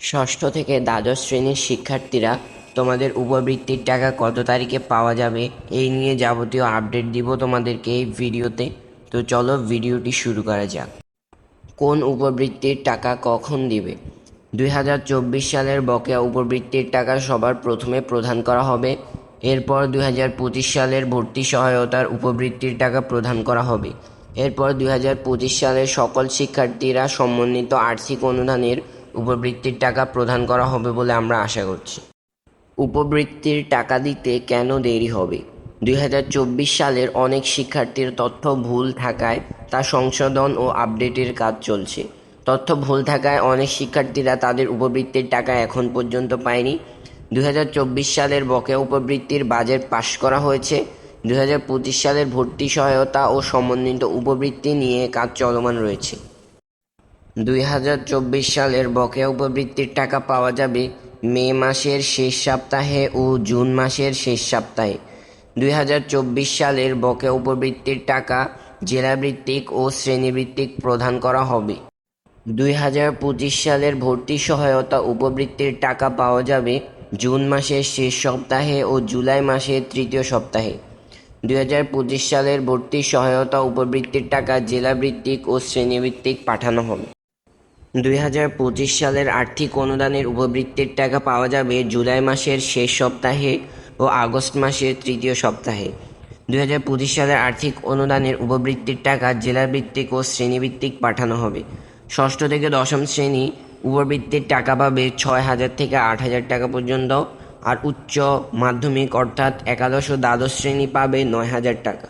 ষষ্ঠ থেকে দ্বাদশ শ্রেণির শিক্ষার্থীরা তোমাদের উপবৃত্তির টাকা কত তারিখে পাওয়া যাবে এই নিয়ে যাবতীয় আপডেট দিব তোমাদেরকে এই ভিডিওতে। তো চলো ভিডিওটি শুরু করা যাক। কোন উপবৃত্তির টাকা কখন দিবে? দুই হাজার চব্বিশ সালের বকেয়া উপবৃত্তির টাকা সবার প্রথমে প্রদান করা হবে। এরপর দুই হাজার পঁচিশ সালের ভর্তি সহায়তার উপবৃত্তির টাকা প্রদান করা হবে। এরপর দুই হাজার পঁচিশ সালের সকল শিক্ষার্থীরা সমন্বিত আর্থিক অনুদানের উপবৃত্তির টাকা প্রদান করা হবে বলে আমরা আশা করছি। উপবৃত্তির টাকা দিতে কেন দেরি হবে? দুই হাজার চব্বিশ সালের অনেক শিক্ষার্থীর তথ্য ভুল থাকায় তা সংশোধন ও আপডেটের কাজ চলছে। তথ্য ভুল থাকায় অনেক শিক্ষার্থীরা তাদের উপবৃত্তির টাকা এখন পর্যন্ত পায়নি। দুই হাজার চব্বিশ সালের বকেয়া উপবৃত্তির বাজেট পাশ করা হয়েছে। দুই হাজার পঁচিশ সালের ভর্তি সহায়তা ও সমন্বিত উপবৃত্তি নিয়ে কাজ চলমান রয়েছে। দুই হাজার চব্বিশ সালের বকেয়া উপবৃত্তির টাকা পাওয়া যাবে মে মাসের শেষ সপ্তাহে ও জুন মাসের শেষ সপ্তাহে। দুই হাজার চব্বিশ সালের বকেয়া উপবৃত্তির টাকা জেলাভিত্তিক ও শ্রেণীভিত্তিক প্রদান করা হবে। দুই হাজার পঁচিশ সালের ভর্তি সহায়তা উপবৃত্তির টাকা পাওয়া যাবে জুন মাসের শেষ সপ্তাহে ও জুলাই মাসের তৃতীয় সপ্তাহে। দুই হাজার পঁচিশ সালের ভর্তি সহায়তা উপবৃত্তির টাকা জেলাভিত্তিক ও শ্রেণীভিত্তিক পাঠানো হবে। দুই হাজার পঁচিশ সালের আর্থিক অনুদানের উপবৃত্তির টাকা পাওয়া যাবে জুলাই মাসের শেষ সপ্তাহে ও আগস্ট মাসের তৃতীয় সপ্তাহে। দুই হাজার পঁচিশ সালের আর্থিক অনুদানের উপবৃত্তির টাকা জেলাভিত্তিক ও শ্রেণীভিত্তিক পাঠানো হবে। ষষ্ঠ থেকে দশম শ্রেণি উপবৃত্তির টাকা পাবে ছয় হাজার থেকে আট হাজার টাকা পর্যন্ত আর উচ্চ মাধ্যমিক অর্থাৎ একাদশ ও দ্বাদশ শ্রেণি পাবে নয় হাজার টাকা।